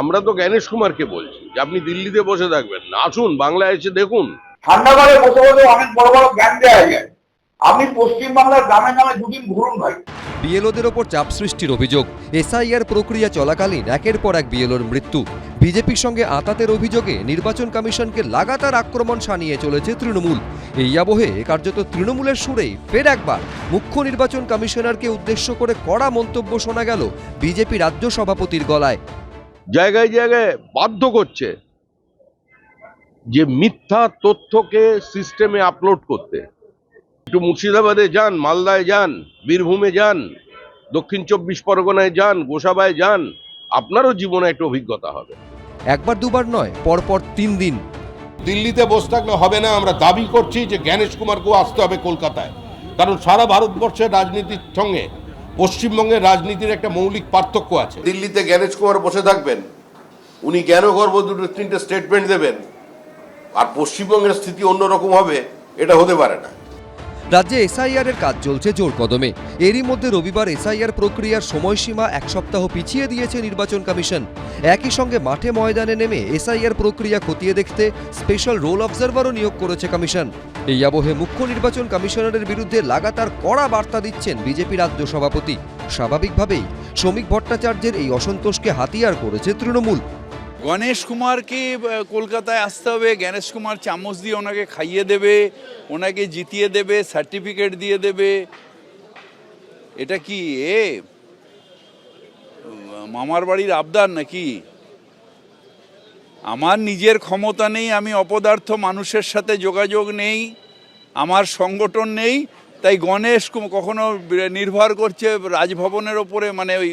আমরা তো জ্ঞানেশ কুমারকে বলছি যে আপনি দিল্লিতে বসে থাকবেন। না আসুন বাংলায় এসে দেখুন। ঠান্ডা ঘরে বসে বসে অনেক বড় বড় জ্ঞান দেওয়া যায়। আপনি পশ্চিমবাংলার গ্রামে গ্রামে দুদিন ঘুরুন ভাই। বিএলওদের ওপর চাপ সৃষ্টির অভিযোগ এসআইআর প্রক্রিয়া চলাকালীন একের পর এক বিএলওর মৃত্যু। বিজেপির সঙ্গে আতাতের অভিযোগে নির্বাচন কমিশনকে লাগাতার আক্রমণ সানিয়ে চলেছে তৃণমূল। এই আবহে কার্যত তৃণমূলের সুরেই ফের একবার মুখ্য নির্বাচন কমিশনারকে উদ্দেশ্য করে কড়া মন্তব্য শোনা গেল বিজেপি রাজ্য সভাপতির গলায়। জায়গায় জায়গায় বাধ্য করছে যে মিথ্যা তথ্যকে সিস্টেমে আপলোড করতে। একটু মুর্শিদাবাদে যান মালদায় যান বীরভূমে যান দক্ষিণ চব্বিশ পরগনায় যান গোসাবায় যান আপনারও জীবনে একটা অভিজ্ঞতা হবে। একবার দুবার নয় পরপর তিন দিন। দিল্লিতে বসে থাকলে হবে না আমরা দাবি করছি যে জ্ঞানেশ কুমারকেও আসতে হবে কলকাতায়। কারণ সারা ভারতবর্ষের রাজনীতির সঙ্গে পশ্চিমবঙ্গের রাজনীতির একটা মৌলিক পার্থক্য আছে। দিল্লিতে জ্ঞানেশ কুমার বসে থাকবেন, উনি জ্ঞানগর্ব দুটো তিনটে স্টেটমেন্ট দেবেন, আর পশ্চিমবঙ্গের স্থিতি অন্যরকম হবে, এটা হতে পারে না। রাজ্যে এসআইআর এর কাজ চলছে জোর কদমে। এরই মধ্যে রবিবার এসআইআর প্রক্রিয়ার সময়সীমা এক সপ্তাহ পিছিয়ে দিয়েছে নির্বাচন কমিশন। একই সঙ্গে মাঠে ময়দানে নেমে এসআইআর প্রক্রিয়া খতিয়ে দেখতে স্পেশাল রোল অবজারভারও নিয়োগ করেছে কমিশন। এই আবহে মুখ্য নির্বাচন কমিশনারের বিরুদ্ধে লাগাতার কড়া বার্তা দিচ্ছেন বিজেপি রাজ্য সভাপতি। স্বাভাবিকভাবেই শ্রমিক ভট্টাচার্যের এই অসন্তোষকে হাতিয়ার করেছে তৃণমূল। গণেশ কুমারকে কলকাতায় আসতে হবে। গণেশ কুমার চামচ দিয়ে ওনাকে খাইয়ে দেবে, ওনাকে জিতিয়ে দেবে, সার্টিফিকেট দিয়ে দেবে। এটা কি, এ? মামার বাড়ির আবদার নাকি? আমার নিজের ক্ষমতা নেই, আমি অপদার্থ মানুষের সাথে যোগাযোগ নেই, আমার সংগঠন নেই তাই গণেশ কখনো নির্ভর করছে রাজভবনের ওপরে মানে ওই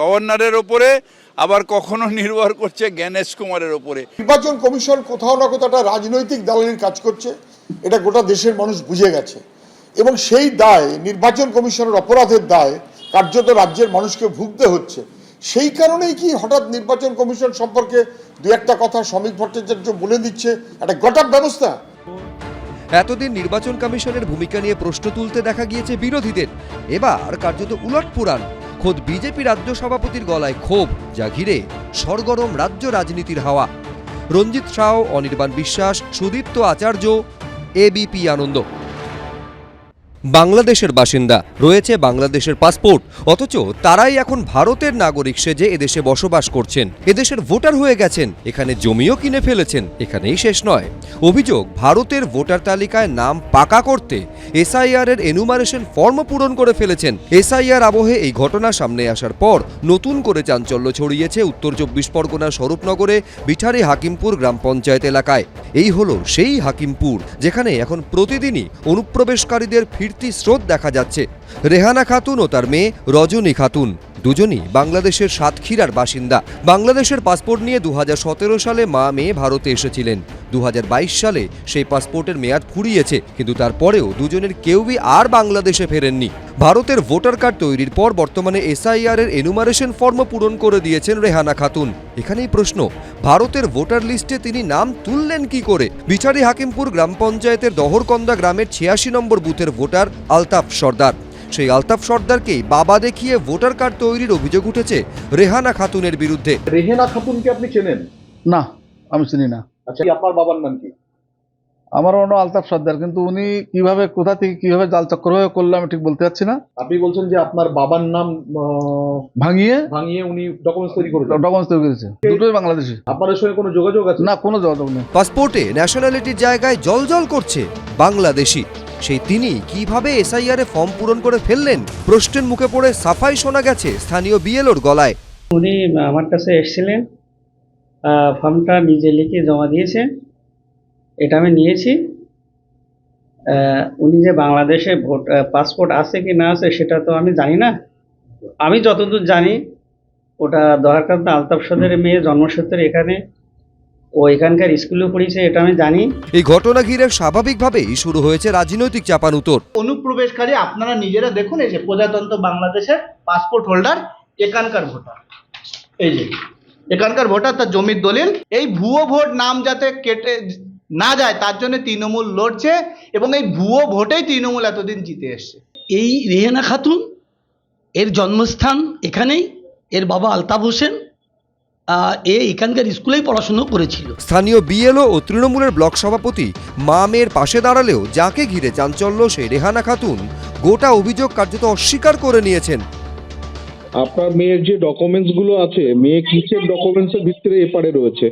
গভর্নরের ওপরে, আবার কখনো নির্ভর করছে জ্ঞানেশ কুমারের ওপরে। নির্বাচন কমিশন কোথাও না কোথাও একটা রাজনৈতিক দালালির কাজ করছে, এটা গোটা দেশের মানুষ বুঝে গেছে। এবং সেই দায়, নির্বাচন কমিশনের অপরাধের দায়, কার্যত রাজ্যের মানুষকে ভুগতে হচ্ছে। সেই কারণেই কি হঠাৎ নির্বাচন কমিশন সম্পর্কে দু একটা কথা শ্রমিক ভট্টাচার্য বলে দিচ্ছে, একটা গটার ব্যবস্থা? এতদিন নির্বাচন কমিশনের ভূমিকা নিয়ে প্রশ্ন তুলতে দেখা গিয়েছে বিরোধীদের। এবার কার্যত উলট পুরাণ। খোদ বিজেপি রাজ্য সভাপতির গলায় ক্ষোভ, যা ঘিরে সরগরম রাজ্য রাজনীতির হাওয়া। রঞ্জিত সাও অনির্বাণ বিশ্বাস, সুদীপ্ত আচার্য এবিপি আনন্দ। বাংলাদেশের বাসিন্দা। রয়েছে বাংলাদেশের পাসপোর্ট। অথচ তারাই এখন ভারতের নাগরিক সেজে এদেশে বসবাস করছেন। এদেশের ভোটার হয়ে গেছেন। এখানে জমিও কিনে ফেলেছেন। এখানেই শেষ নয়। অভিযোগ, ভারতের ভোটার তালিকায় নাম পাকা করতে এসআইআর এর এনুমারেশন ফর্ম পূরণ করে ফেলেছেন। এসআইআর আবহে এই ঘটনা সামনে আসার পর নতুন করে চাঞ্চল্য ছড়িয়েছে উত্তর চব্বিশ পরগনার স্বরূপনগরে বিঠারি হাকিমপুর গ্রাম পঞ্চায়েত এলাকায়। এই হলো সেই হাকিমপুর, যেখানে এখন প্রতিদিনই অনুপ্রবেশকারীদের ফিরতি স্রোত দেখা যাচ্ছে। রেহানা খাতুন ও তার মেয়ে রজনী খাতুন। দুজনই বাংলাদেশের সাতক্ষীরার বাসিন্দা। বাংলাদেশের পাসপোর্ট নিয়ে দু হাজার সতেরো সালে মা মেয়ে ভারতে এসেছিলেন। দু হাজার বাইশ সালে সেই পাসপোর্টের মেয়াদ ফুরিয়েছে, কিন্তু তারপরেও দুজনের কেউই আর বাংলাদেশে ফেরেননি। ভারতের ভোটার কার্ড তৈরির পর বর্তমানে এসআইআর এর এনুমারেশন ফর্ম পূরণ করে দিয়েছেন রেহানা খাতুন। এখানেই প্রশ্ন, ভারতের ভোটার লিস্টে তিনি নাম তুললেন কি করে? বিচারি হাকিমপুর গ্রাম পঞ্চায়েতের দহরকন্দা গ্রামের ছিয়াশি নম্বর বুথের ভোটার আলতাফ সর্দার। সেই আলতাফ সর্দারকেই বাবা দেখিয়ে ভোটার কার্ড তৈরির অভিযোগ উঠেছে রেহানা খাতুনের বিরুদ্ধে। রেহেনা খাতুনকে আপনি চেনেন? না আমি চিনি না। আচ্ছা আপনার বাবার নাম কি? আমার অন্য আলতাফ সর্দার কিন্তু উনি কীভাবে কোথা থেকে কীভাবে জাল চক্র হয়ে করল আমি ঠিক বলতে পারছি না। আপনি বলছেন যে আপনার বাবার নাম ভাঙিয়ে ভাঙিয়ে উনি ডকুমেন্টস তৈরি করেছেন। ডকুমেন্টস তৈরি করেছে। দুটোই বাংলাদেশি। আপনাদের সঙ্গে কোনো যোগাযোগ আছে? না কোনো যোগাযোগ নেই। পাসপোর্টে ন্যাশনালিটির জায়গায় জলজল করছে বাংলাদেশি। সেই তিনি কীভাবে এসআইআর এ ফর্ম পূরণ করে ফেললেন? প্রশ্নের মুখে পড়ে সাফাই শোনা গেছে স্থানীয় বিএলওর গলায়। উনি আমার কাছে এসেছিলেন আহ, ফর্মটা নিজে লিখে জমা দিয়েছে এটা আমি নিয়েছি। উনি যে বাংলাদেশে ভোট পাসপোর্ট আছে কি না আছে সেটা তো আমি জানি না। আমি যতদূর জানি ওটা দহারকান্ত আলতাফ সদের মেয়ে জন্মসূত্রে এখানে। ও এখানকার স্কুলে পড়েছে এটা আমি জানি। এই ঘটনা ঘিরে স্বাভাবিকভাবেই শুরু হয়েছে রাজনৈতিক চাপান উত্তর অনুপ্রবেশকারী আপনারা নিজেরা দেখুন এই যে প্রজাতন্ত্র বাংলাদেশের পাসপোর্ট হোল্ডার এখানকার ভোটার। এই যে এখানকার ভোটার তার জমির দলিল। এই ভুয়ো ভোট নাম যাতে কেটে না যায় তার জন্য তৃণমূল লড়ছে এবং এই ভুয়ো ভোটেই তৃণমূল এতদিন জিতে এসছে। এই রেহেনা খাতুন এর জন্মস্থান এখানেই এর বাবা আলতাফ হোসেন এ এখানকার স্কুলেই পড়াশুনো করেছিল। স্থানীয় বিএলও ও তৃণমূলের ব্লক সভাপতি মা মেয়ের পাশে দাঁড়ালেও যাকে ঘিরে চাঞ্চল্য সে রেহানা খাতুন গোটা অভিযোগ কার্যত অস্বীকার করে নিয়েছেন। আপনার মেয়ের যে ডকুমেন্টসগুলো আছে মেয়ে কিসের ডকুমেন্টস এর ভিতরে এপারে রয়েছে?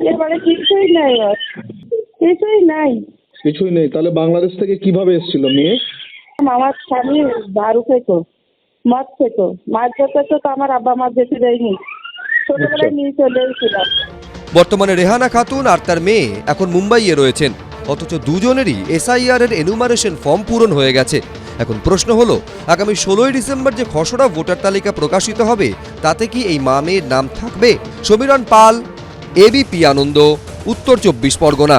এবারে কিছুই নাই কিছুই নাই। কিছুই নেই। তাহলে বাংলাদেশ থেকে কীভাবে এসেছিল মেয়ে? আমার স্বামী দারু খেত মদ খেত। মাছ ধরতে তো আমার আব্বা মাছ যেতে দেয়নি। ছোটবেলায় নিয়ে চলে এসেছিলাম। বর্তমানে রেহানা খাতুন আর তার মেয়ে এখন মুম্বাইয়ে রয়েছেন। অথচ দুজনেরই এসআইআর এর এনুমারেশন ফর্ম পূরণ হয়ে গেছে। এখন প্রশ্ন হলো আগামী ষোলোই ডিসেম্বর যে খসড়া ভোটার তালিকা প্রকাশিত হবে তাতে কি এই মা মেয়ের নাম থাকবে? সমীরণ পাল এবিপি আনন্দ উত্তর চব্বিশ পরগনা।